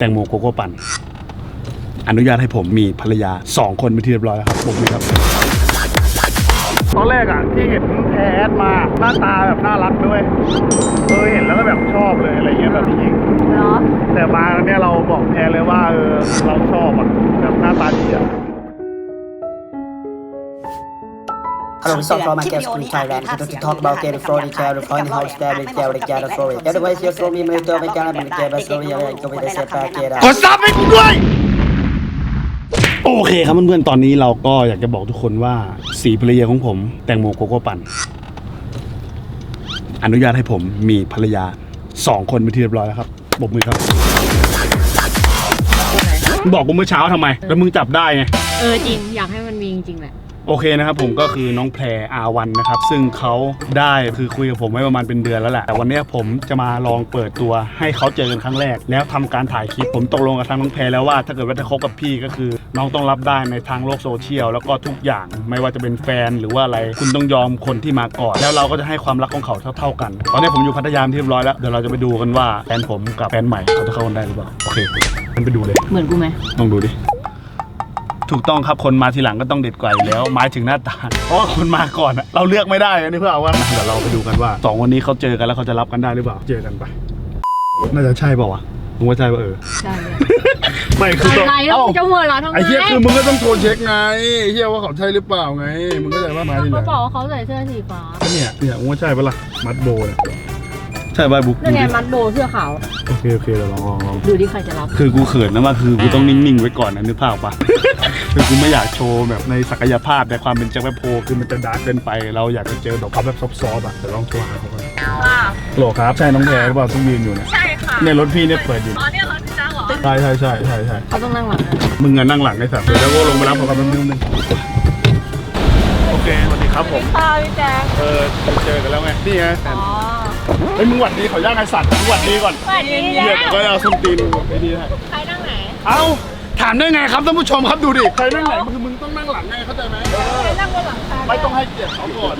แตงโมโกโก้ปั่น อนุญาตให้ผมมีภรรยาสองคนเป็นที่เรียบร้อยแล้วครับผมนี่ครับ ตอนแรกอะ ที่เห็นแพทมา หน้าตาแบบน่ารักด้วยเออเห็นแล้วก็แบบชอบเลยอะไรเงี้ยแบบจริงเนาะๆแต่มาเนี่ยเราบอกแพทเลยว่าเออเราชอบอะแบบหน้าตาดีอะ Hello, this is from my guest from Thailand. Here to talk about getting Florida care, the finding house there, the care, the care, the Florida. Otherwise, you're from me, move to the Ghana, the care, the Florida, and go with the set back here. กดซับให้กูด้วย โอเคครับเพื่อนๆ ตอนนี้เราก็อยากจะบอกทุกคนว่าสีภรรยาของผม แตงโมโกโก้ปั่น อนุญาตให้ผมมีภรรยาสองคนเป็นที่เรียบร้อยแล้วครับบกมือครับมึงบอกกูเมื่อเช้าทำไม แล้วมึงจับได้ไง เออจริงอยากให้มันมีจริงๆแหละ โอเคนะครับผมก็คือน้องแพรอาวันนะครับ ซึ่งเขาได้คือคุยกับผมไว้ประมาณเป็นเดือนแล้วแหละแต่วันเนี้ยผมจะมาลองเปิดตัวให้เขาเจอกันครั้งแรก แล้วทำการถ่ายคลิปผมตกลงกับทางน้องแพรแล้วว่าถ้าเกิดว่าจะคบกับพี่ก็คือ น้องต้องรับได้ในทางโลกโซเชียลแล้วก็ทุกอย่างไม่ว่าจะเป็นแฟนหรือว่าอะไรคุณต้องยอมคนที่มาก่อน แล้วเราก็จะให้ความรักของเขาเท่า ๆกัน ตอนนี้ผมอยู่พัทยามที่เรียบร้อยแล้วเดี๋ยวเราจะไปดูกันว่าแฟนผมกับแฟนใหม่เขาจะเข้ากันได้หรือเปล่าโอเคงั้นไปดูเลยเหมือนกูไหมลองดูดิ ถูกต้องครับคนมาทีหลังก็ต้องเด็ดกว่าอยู่แล้วหมายถึงหน้าตาเพราะว่าคนมาก่อนอะเราเลือกไม่ได้อันนี้เพื่อเอาว่าเดี๋ยวเราไปดูกันว่าสองคนนี้เขาเจอกันแล้วเขาจะรับกันได้หรือเปล่าเจอกันไปน่าจะใช่เปล่าวะมึงว่าใช่ป่ะเออ ใช่เลยไม่คือต้องอะไรแล้วเอ้ามึงจะหัวเราะทำไมไอ้เหี้ยคือมึงก็ต้องโทรเช็คไงไอ้เหี้ยว่าเขาใช่หรือเปล่าไง มึงก็ใจว่ามาทีหเขาลังบอกว่าเขาใส่เสื้อสีฟ้าเนี่ยเนี่ยมึงว่าใช่ปะล่ะมัดโบเนี่ยใช่ป่ะบุ๊กนั่นไงมัดโบเสื้อขาวโอเคโอเคเดี๋ยวลองลองลองดูที่ใครจะรับ คือกูเขินนะว่าคือกูต้องนิ่งๆไว้ก่อนนะนึกภาพปะ คือกูไม่อยากโชว์แบบในศักยภาพในความเป็นแจ็คแมโพคือมันจะดาร์กเกินไป เราอยากจะเจอแบบเขาแบบซอฟต์ๆอะแต่ลองโทรหาเขาก่อนโหลครับใช่น้องแพรหรือเปล่าต้องยืนอยู่เนี่ยใช่ค่ะเนี่ยรถพี่เนี่ยเปิดอยู่อ๋อเนี่ยรถพี่จ้าเหรอใช่ใช่ใช่ใช่ใช่เขาต้องนั่งหลังนะมึงอะนั่งหลังไอ้สัตว์เดี๋ยวก็ลงไปรับเขากันแป๊บนึงนึงโอเคสวัสดีครับผมค่ะพี่แจ๊คเออเจอกันแล้วไงนี่ไงแฟนอ๋อเฮ้ยมึงหวัดดีขอย่าไอ้สัตว์มึงหวัดดีก่อนสวัสดีเดี๋ยวก็เอาส้มตีนไปดีให้ใครนั่งไหนเอา ถามได้ไงครับท่านผู้ชมครับดูดิใครนั่งไหนคือมึงต้องนั่งหลังไงเข้าใจไหมเออใครนั่งบนหลังคาไม่ต้องให้เกียรติเขาก่อน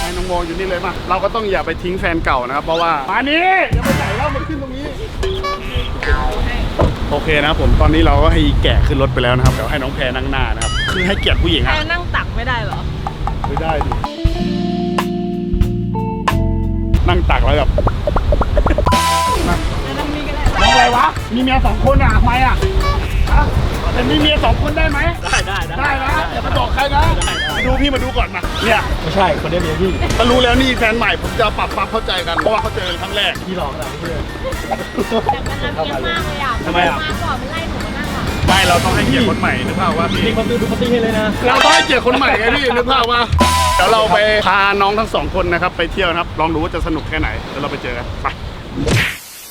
ให้น้องโมอยู่นี่เลยมาเราก็ต้องอย่าไปทิ้งแฟนเก่านะครับเพราะว่ามานี่อย่าไปไหนแล้วมันขึ้นตรงนี้โอเคนะครับผมตอนนี้เราก็ให้แก่ขึ้นรถไปแล้วนะครับเดี๋ยวให้น้องแพรนั่งหน้านะครับคือให้เกียรติผู้หญิงใครอะนั่งตักไม่ได้เหรอไม่ได้ดินั่งตักแล้วแบบนั่งนี่ก็ได้น้ องอะไรวะ มีเมียสองคนอะทำไมอะฮะแต่มีเมียสองคนได้ไหม ได้ได้ได้ได้นะอย่าไปบอกใครนะมาดูพี่มาดูก่อนมาเนี่ยไม่ใช่คนนี้เมียพี่ก็รู้แล้วนี่แฟนใหม่ผมจะปรับความเข้าใจกันเพราะว่าเขาเจอกันครั้งแรกพี่หลอกนะเพื่อนแต่มันลำเอียงมากเลยอะทำไมอะมาก่อนมันไล่หนูมานั่งหลังไม่เราต้องให้เกียรติคนใหม่นึกภาพว่าพี่นี่เขาดูดูปาร์ตี้ให้เลยนะเราต้องให้เกียรติคนใหม่ไงพี่นึกภาพว่าเดี๋ยวเราไปพาน้องทั้งสองคนนะครับไปเที่ยวนะครับลองดูว่าจะสนุกแค่ไหนเดี๋ยวเราไปเจอกันไป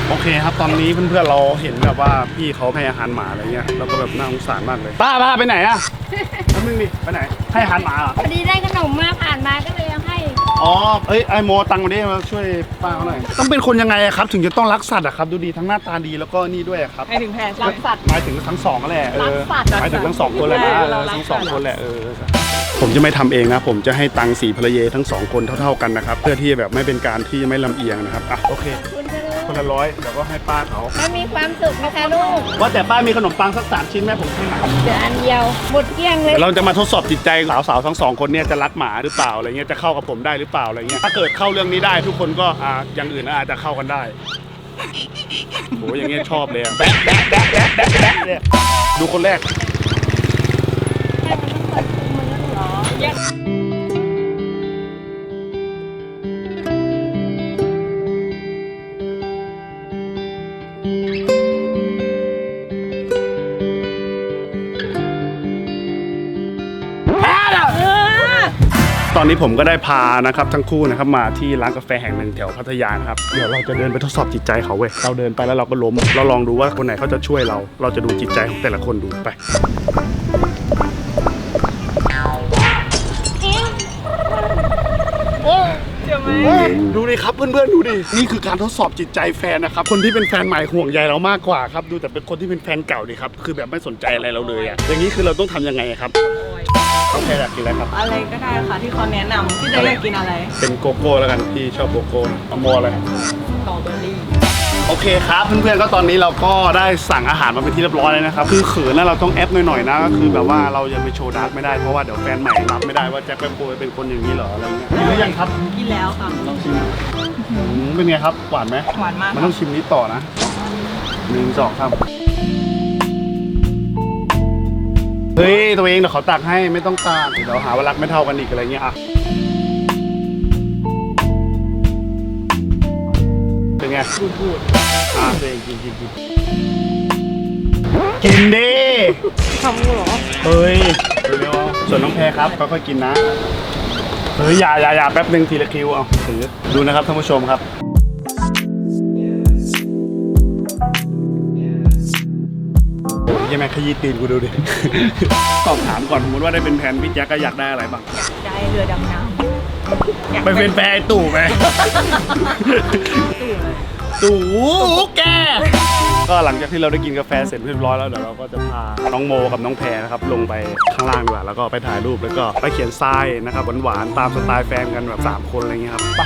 โอเคครับตอนนี้เพื่อนๆเราเห็นแบบว่าพี่เขาให้อาหารหมาอะไรเงี้ยเราก็แบบน่าสงสารมากเลยป้าป้าไปไหนอะแป๊บนึงดิไปไหนให้อาหารหมาเหรอพอดีได้ขนมมาผ่านมาก็เลยเอาให้ อ๋อเอ้ยไอโมตังมาดิมาช่วยป้าเขาหน่อยต้องเป็นคนยังไงอะครับ ถึงจะต้องรักสัตว์อะครับ ดูดีทั้งหน้าตาดีแล้วก็นี่ด้วยอะครับให้ถึงแพรรักสัตว์ หมายถึงทั้งสองแหละเอรัอกสัตว์หมายถึงทั้งสองคนแหละนะเออเอเราอรักทั้งสองสัตว์คนแหละเออผมจะไม่ทำเองนะ ผมจะให้ตังค์สีภรรยาทั้งสองคนเท่า ๆกันนะครับ เพื่อที่แบบไม่เป็นการที่ไม่ลำเอียงนะครับอะโอเค คุณจะรู้ คนละร้อยเดี๋ยวก็ให้ป้าเขาไม่มีความสุขนะคะลูกว่าแต่ป้ามีขนมปังสักสามชิ้นแม่ผมให้หน่อยเดี๋ยวอันเดียวหมดเกลี้ยงเลยเดี๋ยวเราจะมาทดสอบจิตใจสาวๆทั้งสองคนเนี่ยจะรักหมาหรือเปล่าอะไรเงี้ยจะเข้ากับผมได้หรือเปล่าอะไรเงี้ยถ้าเกิดเข้าเรื่องนี้ได้ทุกคนก็อ่าอย่างอื่นอาจจะเข้ากันได้โหอย่างเงี้ยชอบเลยอะแบะแบะแบะแบะแบะแบะเนี่ยดูคนแรกตอ นนี้ผมก็ได้พานะครับทั้งคู่นะครับมาที่ร้านกาแฟแห่งหนึ่งแถวพัทยานะครับเดี๋ยวเราจะเดินไปทดสอบจิตใจเขาเว้ยเราเดินไปแล้วเราก็ล้ม เราลองดูว่าคนไหนเขาจะช่วยเรา เราจะดูจิตใจของแต่ละคนดูไปเฮ้ยดูดิครับเพื่อนๆดูดิ นี่คือการทดสอบจิตใจแฟนนะครับ คนที่เป็นแฟนใหม่ห่วงใยเรามากกว่าครับ ดูแต่เป็นคนที่เป็นแฟนเก่าดิครับ คือแบบไม่สนใจอะไรเราเลยอะอย่างนี้คือเราต้องทำยังไงครับ ต้องแพรอยากกินอะไรครับ อะไรก็ได้ค่ะที่เขาแนะนำที่จะอยากกินอะไรเป็นโกโก้แล้วกันพี่ชอบโกโก้เอาโมอะไร สตรอเบอรี่โอเคครับเพื่อนๆก็ตอนนี้เราก็ได้สั่งอาหารมาเป็นที่เรียบร้อยแล้วนะครับคือเขินแล้วเราต้องแอปหน่อยๆนะก็คือแบบว่าเราจะไปโชว์ดาร์กไม่ได้เพราะว่าเดี๋ยวแฟนใหม่รับไม่ได้ว่าแจ็คแป๊บโบยเป็นคนอย่างนี้เหรออะไรเงี้ยกินหรือยังครับกินแล้วค่ะลองชิมอืมเป็นไงครับหวานไหมหวานมากมันต้องชิมนี้ต่อนะหนึ่งสองสาม เฮ้ย ตัวเองเดี๋ยวเขาตักให้ไม่ต้องตักเดี๋ยวหาว่ารักไม่เท่ากันอีกอะไรเงี้ยอะเป็นไงพูดพูดอะตัวเองกินกินกินกินดิทำกูเหรอ เฮ้ยเร็วๆส่วนน้องแพรครับค่อยๆกินนะ เฮ้ยอย่าอย่าอย่าแป๊บหนึ่งทีละคิวเอาถือดูนะครับท่านผู้ชมครับ ยยังไงขยี้ตีนกูดูดิสอบถามก่อนสมมติว่าได้เป็นแผนพี่แจ๊กก็อยากได้อะไรบ้างได้เรือดำน้ำอยากไปเป็นแฟนไอ้ตู่ไหม ตู่แก ก็หลังจากที่เราได้กินกาแฟเสร็จเรียบร้อยแล้วเดี๋ยวเราก็จะพาน้องโมกับน้องแพรนะครับลงไปข้างล่างดีกว่าแล้วก็ไปถ่ายรูปแล้วก็ไปเขียนทรายนะครับหวานๆตามสไตล์แฟนกันแบบสามคนอะไรเงี้ยครับไป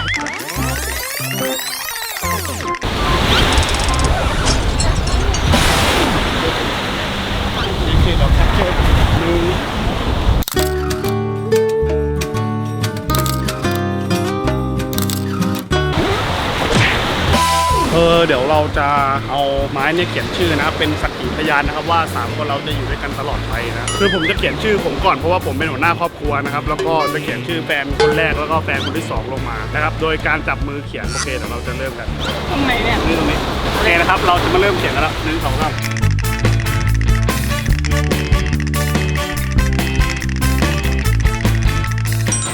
เดี๋ยวเราจะเอาไม้เนี่ยเขียนชื่อนะครับเป็นสักขีพยานนะครับว่าสามคนเราจะอยู่ด้วยกันตลอดไปนะคือผมจะเขียนชื่อผมก่อนเพราะว่าผมเป็นหัวหน้าครอบครัวนะครับแล้วก็จะเขียนชื่อแฟนคนแรกแล้วก็แฟนคนที่สองลงมานะครับโดยการจับมือเขียนโอเคเดี๋ยวเราจะเริ่มกันตรงไหนเนี่ยนี่ตรงนี้โอเคนะครับเราจะมาเริ่มเขียนกันแล้วหนึ่งสองสาม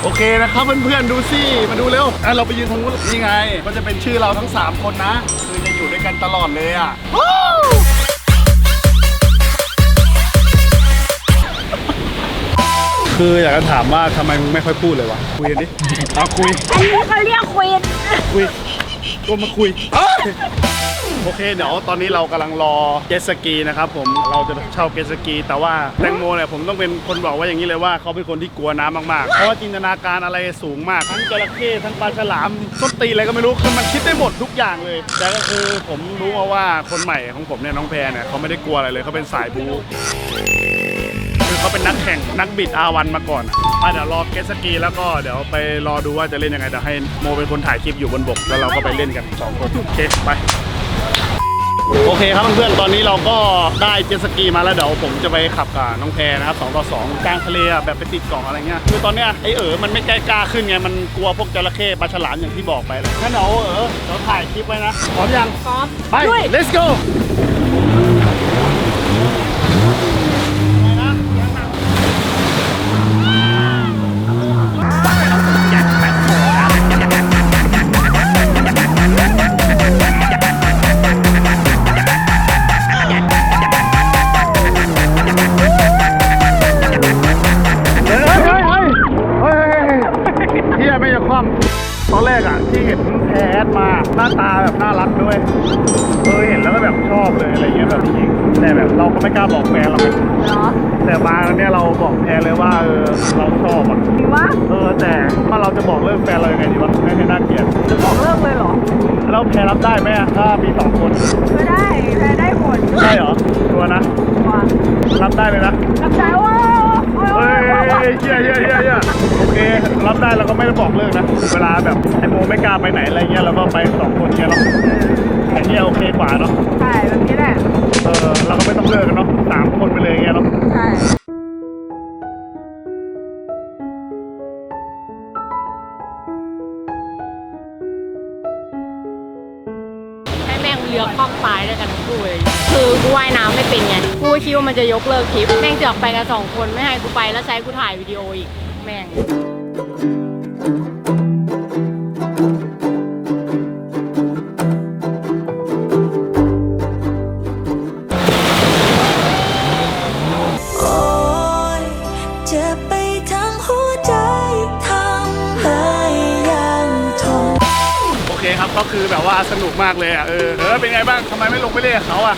โอเคนะครับเพื่อนๆดูสิมาดูเร็วอะเราไปยืนตรงนู้นนี่ไง ก็จะเป็นชื่อเราทั้ง 3 คนนะ คือจะอยู่ด้วยกันตลอดเลยอะคืออยากจะถามว่าทำไมมึงไม่ค่อยพูดเลยวะคุยกันดิเอาคุยอันนี้เขาเรียกควีนคุยก็มาคุย โอเคเดี๋ยวตอนนี้เรากำลังรอเจสกีนะครับผมเราจะเช่าเจสกี แต่ว่าแตงโมเนี่ยผมต้องเป็นคนบอกว่าอย่างนี้เลยว่าเขาเป็นคนที่กลัวน้ำมากๆ เพราะว่าจินตนาการอะไรสูงมาก ทั้งจระเข้ทั้งปลาฉลามต้นตีอะไรก็ไม่รู้คือมันคิดได้หมดทุกอย่างเลย แต่ก็คือผมรู้มาว่าคนใหม่ของผมเนี่ยน้องแพรเนี่ยเขาไม่ได้กลัวอะไรเลยเขาเป็นสายบูคือเขาเป็นนักแข่งนักบิดอาวันมาก่อนไปเดี๋ยวรอเกสกีแล้วก็เดี๋ยวไปรอดูว่าจะเล่นยังไงเดี๋ยวให้โมเป็นคนถ่ายคลิปอยู่บนบก แล้วเราก็ไปเล่นกันสองคนโอเคไป โอเคครับเพื่อนๆตอนนี้เราก็ได้เจ็ตสกีมาแล้วเดี๋ยวผมจะไปขับกับน้องแพรนะครับ2ต่อ2กลางทะเลอะแบบไปติดเกาะอะไรเงี้ยคือตอนเนี้ยไอเอ๋อมันไม่ใจกล้าขึ้นไงมันกลัวพวกจระเข้ปลาฉลามอย่างที่บอกไปเลยงั้นเดี๋ยวเออเดี๋ยวถ่ายคลิปไว้นะพร้อมยังพร้อมไป let's go จะคว่ำตอนแรกอะที่เห็นแพทมาหน้าตาแบบน่ารักด้วยเออเห็นแล้วก็แบบชอบเลยอะไรเงี้ยแบบจริงๆแต่แบบเราก็ไม่กล้าบอกแฟนเราไงเหรอแต่มาเนี่ยเราบอกแพรเลยว่าเออเราชอบอะจริงวะเออแต่ถ้าเราจะบอกเลิกแฟนเรายังไงดีวะไม่ให้น่าเกลียดจะบอกเลิกเลยเหรอแล้วแพรรับได้ไหมอะถ้ามีสองคนไม่ได้ ไม่กล้าไปไหนอะไรเงี้ยเราก็ไปสองคนเงี้ยเนาะแต่เนี้ยโอเคกว่าเนาะใช่แบบนี้แหละเออเราก็ไม่ต้องเลิกกันเนาะสามคนไปเลยเงี้ยเนาะใช่ให้แม่งเรือคล่องตายด้วยกันทั้งคู่เลยคือกูว่ายน้ำไม่เป็นไงกูคิดว่ามันจะยกเลิกทริปแม่งเจือกไปกันสองคนไม่ให้กูไปแล้วใช้กูถ่ายวิดีโออีกแม่ง ก็คือแบบว่าสนุกมากเลยอะเออเออเป็นไงบ้างทำไมไม่ลงไปเล่นกับเขาอะ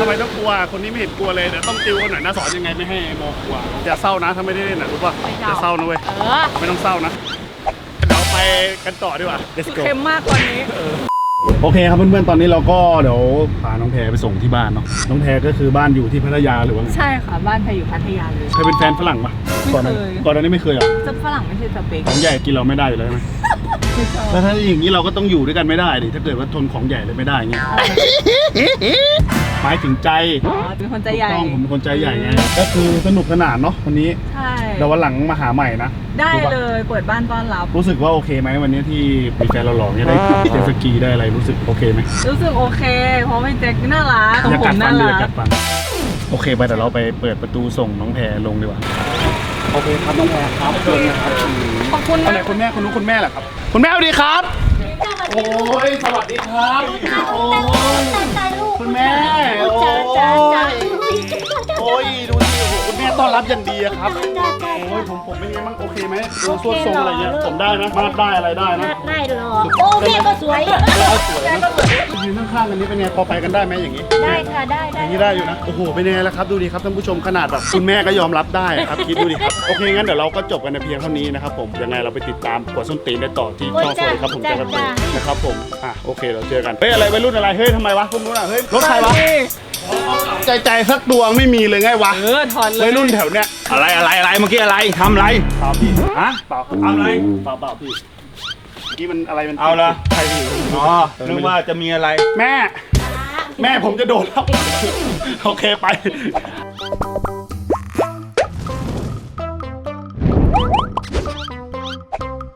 ทำไมต้องกลัวคนนี้ไม่เห็นกลัวเลยเดี๋ยวต้องติวกันหน่อยนะสอนยังไงไม่ให้โมกลัวอย่าเศร้านะถ้าไม่ได้เล่นนะรู้ป่ะไม่อย่าเศเศร้าร้านะเว้ยเออไม่ต้องเศร้านะเดี๋ยวไปกันต่อดีกว่า let's go เค็มมากกว่านี้ โอเคครับเพื่อนๆตอนนี้เราก็เดี๋ยวพาน้องแพรไปส่งที่บ้านเนาะน้องแพรก็คือบ้านอยู่ที่พัทยาหรือว่าไงใช่ค่ะ บ้านแพรอยู่พัทยาเลย เคยเป็นแฟนฝรั่งปะไม่ก่อนหน้าเคย ก่อนหน้านี้ไม่เคยเหรอจะฝรั่งไม่ใช่สเปกของใหญ่กินเราไม่ได้อยู่แล้วใช่ไหมไม่ชอบ แล้วถ้าอย่างนี้เราก็ต้องอยู่ด้วยกันไม่ได้ดิถ้าเกิดว่าทนของใหญ่เลยไม่ได้อย่างเงี้ยหมายถึงใจอ๋อเป็นคนใจใหญ่ถูกต้องผมเป็นคนใจใหญ่ไงก็คือสนุกสนานเนาะวันนี้ใช่เดี๋ยววันหลังมาหาใหม่นะได้รู้ปะเลยเปิดบ้านต้อนรับ รู้สึกว่าโอเคไหมวันนี้ที่มีแฟนเราหล่อเนี่ยได้เจ็ตสกีได้อะไรรู้สึกโอเคไหมรู้สึกโอเคเพราะพี่แจ็คน่ารักอย่าผกัดมฟัน่านเลยรัอย่ากกัดฟันโอเคไปแต่เราไปเปิดประตูส่งน้องแพรลงดีกว่า โอเคครับน้องแพรครับเชิญนะครับขอบคุณเอานะไหนคุณแม่คุณนุ้คุณแม่แหละครับ คุณแม่สวัสดีครับ โอ้ยสวัสดีครับ โอ้ย คุณแม่ โอ้ย โอ้ย ดูสิโอ้โหคุณแม่ ต้อนรับอย่างดีอะครับโอ้ยผมผมเป็นไงบ้างโอเคไหมดูส่วนทรงอะไรเงี้ยผมได้นะมาดได้อะไรได้นะ ได้หรอโอ้แม่ก็สวยแล้วสวยนะยืนข้างๆกันนี้เป็นไงพอไปกันได้ไหมอย่างนี้ ได้ค่ะได้อได้ย่างนี้ได้อยู่นะ โอ้โหเป็นยังไงล่ะครับดูดิครับท่านผู้ชมขนาดแบบคุณแม่ก็ยอมรับได้ครับคิดดูดิครับโอเคงั้นเดี๋ยวเราก็จบกันในเพียงเท่านี้นะครับผมยังไงเราไปติดตามกวดส้นตีนได้ต่อที่ช่องโซนครับผมเจอกันใหม่นะครับผมอะโอเคเราเจอกันเฮ้ยอะไรวัยรุ่นอะไรเฮ้ยทำไมวะพวกนู้นอะเฮ้ยรถใครวะ ใจใจสักดวงไม่มีเลยไงวะเออถอนเลวัยยรุ่นแถวเนี้ยอะไรอะไรอะไรเมื่อกี้อะไรทำอะไรเปล่าพี่ฮะเปล่าทำอะไร เปล่าเปล่าพี่เมื่อกี้มันอะไรมันเอาละใครพี่อ๋อนึกว่าจะมีอะไร แม่ แม่ผมจะโดนแล้ว โอเคไป